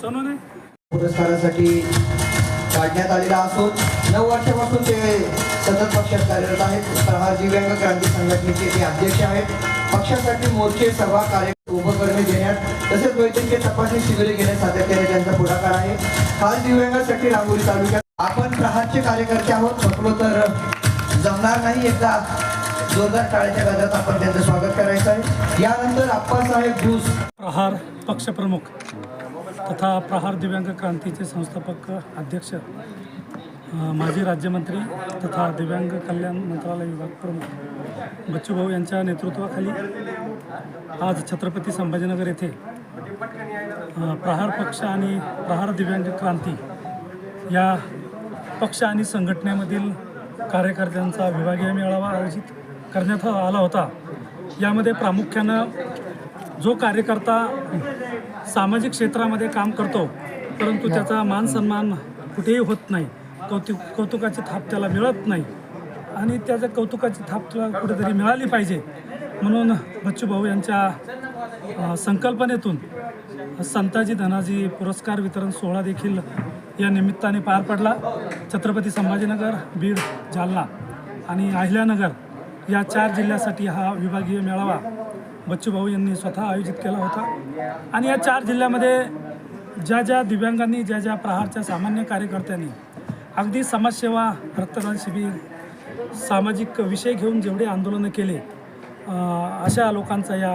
सोनूने? पुरस्कारासाठी काढण्यात आलेला असून नऊ वर्षापासून ते सतत पक्षात कार्यरत आहेत. प्रहार दिव्यांग क्रांती संघटनेचे ते अध्यक्ष आहेत. पक्षासाठी मोर्चे सभा कार्य उपक्रमे घेण्यात तसेच वैद्यकीय तपासणी शिबिरे घेण्यात सातत्याने त्यांचा पुढाकार आहे. काल दिव्यांगासाठी रांगोळी तालुक्यात आपण प्रहारचे कार्यकर्ते आहोत. म्हटलो तर जमणार नाही एकदा जोरदार टाळ्याच्या गजात आपण त्यांचं स्वागत करायचं आहे. यानंतर आप्पासाहेब भूस. प्रहार पक्षप्रमुख तथा प्रहार दिव्यांग क्रांतीचे संस्थापक अध्यक्ष माजी राज्यमंत्री तथा दिव्यांग कल्याण मंत्रालय विभाग प्रमुख बच्चूभाऊ यांच्या नेतृत्वाखाली आज छत्रपती संभाजीनगर येथे प्रहार पक्ष आणि प्रहार दिव्यांग क्रांती या पक्ष आणि संघटनेमधील कार्यकर्त्यांचा विभागीय मेळावा आयोजित करण्यात आला होता. यामध्ये प्रामुख्यानं जो कार्यकर्ता सामाजिक क्षेत्रामध्ये काम करतो परंतु त्याचा मान सन्मान कुठेही होत नाही. कौतुक कौतुकाची थाप त्याला मिळत नाही. आणि त्याच्या कौतुकाची थाप त्याला कुठेतरी मिळाली पाहिजे म्हणून बच्चूभाऊ यांच्या संकल्पनेतून संताजी धनाजी पुरस्कार वितरण सोहळा देखील या निमित्ताने पार पडला. छत्रपती संभाजीनगर बीड जालना आणि अहिल्यानगर या चार जिल्ह्यासाठी हा विभागीय मेळावा बच्चूभाऊ यांनी स्वतः आयोजित केला होता. आणि या चार जिल्ह्यामध्ये ज्या ज्या दिव्यांगांनी ज्या ज्या प्रहारच्या सामान्य कार्यकर्त्यांनी अगदी समाजसेवा रक्तदान शिबिर सामाजिक विषय घेऊन जेवढे आंदोलनं केले अशा लोकांचा या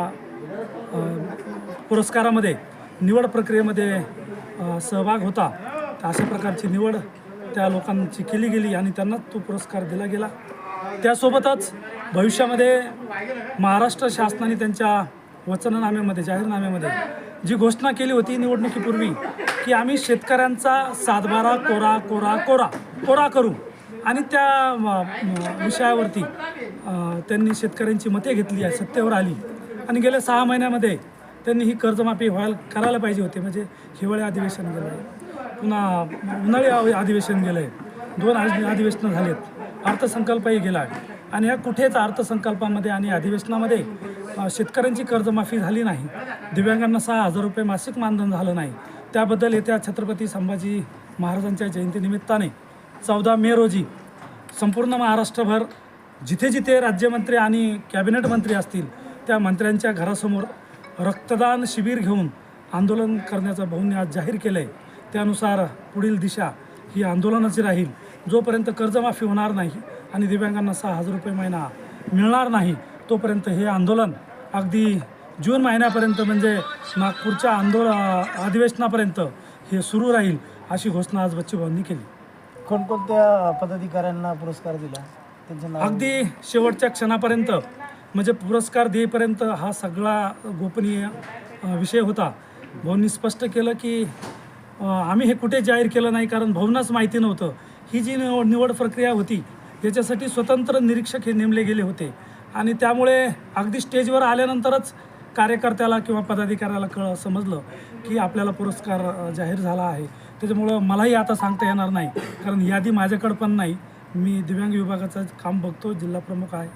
पुरस्कारामध्ये निवड प्रक्रियेमध्ये सहभाग होता. अशा प्रकारची निवड त्या लोकांची केली गेली आणि त्यांनाच तो पुरस्कार दिला गेला. त्यासोबतच भविष्यामध्ये महाराष्ट्र शासनाने त्यांच्या वचननाम्यामध्ये जाहीरनाम्यामध्ये जी घोषणा केली होती निवडणुकीपूर्वी की आम्ही शेतकऱ्यांचा सातबारा कोरा कोरा कोरा कोरा करू. आणि त्या विषयावरती त्यांनी शेतकऱ्यांची मते घेतली आहे सत्तेवर आली. आणि गेल्या सहा महिन्यामध्ये त्यांनी ही कर्जमाफी व्हायला करायला पाहिजे होती म्हणजे हिवाळी अधिवेशन गेलं आहे पुन्हा उन्हाळी अधिवेशन गेलं आहे दोन अधिवेशनं अधिवेशनं झालेत अर्थसंकल्पही गेला आहे. आणि ह्या कुठेच अर्थसंकल्पामध्ये आणि अधिवेशनामध्ये शेतकऱ्यांची कर्जमाफी झाली नाही. दिव्यांगांना सहा हजार रुपये मासिक मानधन झालं नाही. त्याबद्दल येत्या छत्रपती संभाजी महाराजांच्या जयंतीनिमित्ताने चौदा मे रोजी संपूर्ण महाराष्ट्रभर जिथे जिथे राज्यमंत्री आणि कॅबिनेट मंत्री असतील त्या मंत्र्यांच्या घरासमोर रक्तदान शिबिर घेऊन आंदोलन करण्याचं भाऊंनी आज जाहीर केलं आहे त्यानुसार पुढील दिशा ही आंदोलनाची राहील. जोपर्यंत कर्जमाफी होणार नाही आणि दिव्यांगांना सहा हजार रुपये महिना मिळणार नाही. तोपर्यंत हे आंदोलन अगदी जून महिन्यापर्यंत म्हणजे नागपूरच्या आंदोलन अधिवेशनापर्यंत हे सुरू राहील अशी घोषणा आज बच्चूभाऊंनी केली. कोणकोणत्या पदाधिकाऱ्यांना पुरस्कार दिला? त्यांचं नाव? अगदी शेवटच्या क्षणापर्यंत म्हणजे पुरस्कार देईपर्यंत हा सगळा गोपनीय विषय होता. भाऊंनी स्पष्ट केलं की आम्ही हे कुठे जाहीर केलं नाही कारण भाऊंनाच माहिती नव्हतं. ही जी निवड निवड प्रक्रिया होती याच्यासाठी स्वतंत्र निरीक्षक हे नेमले गेले होते. आणि त्यामुळे अगदी स्टेजवर आल्यानंतरच कार्यकर्त्याला किंवा पदाधिकाऱ्याला कळ समजलं की आपल्याला पुरस्कार जाहीर झाला आहे. त्याच्यामुळं मलाही आता सांगता येणार नाही. कारण यादी माझ्याकडं पण नाही. मी दिव्यांग विभागाचं काम बघतो जिल्हा प्रमुख आहे.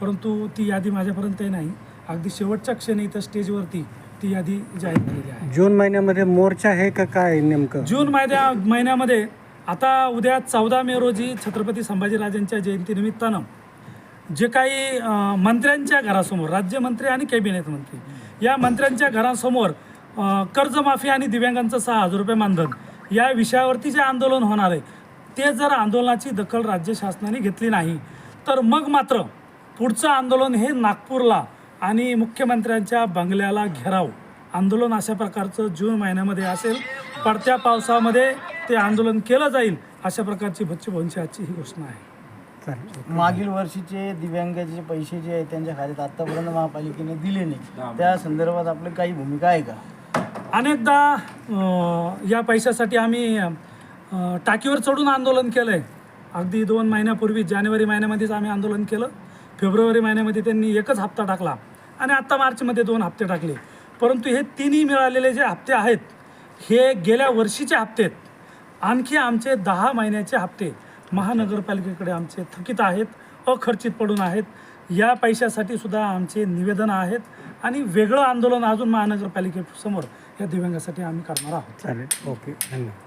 परंतु ती यादी माझ्यापर्यंतही नाही. अगदी शेवटच्या क्षणी इथं स्टेजवरती ती यादी जाहीर केलेली आहे. जून महिन्यामध्ये मोर्चा आहे का काय नेमकं? जून महिन्या महिन्यामध्ये आता उद्या चौदा मे रोजी छत्रपती संभाजीराजांच्या जयंतीनिमित्तानं जे काही मंत्र्यांच्या घरासमोर राज्यमंत्री आणि कॅबिनेट मंत्री या मंत्र्यांच्या घरासमोर कर्जमाफी आणि दिव्यांगांचं सहा हजार रुपये मानधन या विषयावरती जे आंदोलन होणार आहे ते जर आंदोलनाची दखल राज्य शासनाने घेतली नाही तर मग मात्र पुढचं आंदोलन हे नागपूरला आणि मुख्यमंत्र्यांच्या बंगल्याला घेराव. आंदोलन अशा प्रकारचं जून महिन्यामध्ये असेल पडत्या पावसामध्ये ते आंदोलन केलं जाईल अशा प्रकारची बच्चूभाऊंची आजची ही घोषणा आहे. मागील वर्षीचे दिव्यांगाचे पैसे जे आहेत त्यांच्या खात्यात आतापर्यंत महापालिकेने दिले नाही. त्या संदर्भात आपली काही भूमिका आहे का? अनेकदा या पैशासाठी आम्ही टाकीवर चढून आंदोलन केलं आहे अगदी दोन महिन्यापूर्वी जानेवारी महिन्यामध्येच आम्ही आंदोलन केलं. फेब्रुवारी महिन्यामध्ये त्यांनी एकच हप्ता टाकला आणि आत्ता मार्चमध्ये दोन हप्ते टाकले. परंतु हे तिन्ही मिळालेले जे हप्ते आहेत हे गेल्या वर्षीचे हप्ते आहेत. आणखी आमचे दहा महिन्याचे हप्ते महानगरपालिकेकडे आमचे थकीत आहेत अखर्चित पडून आहेत. या पैशासाठी सुद्धा आमचे निवेदनं आहेत आणि वेगळं आंदोलन अजून महानगरपालिकेसमोर या दिव्यांगासाठी आम्ही करणार आहोत. चालेल. ओके. धन्यवाद.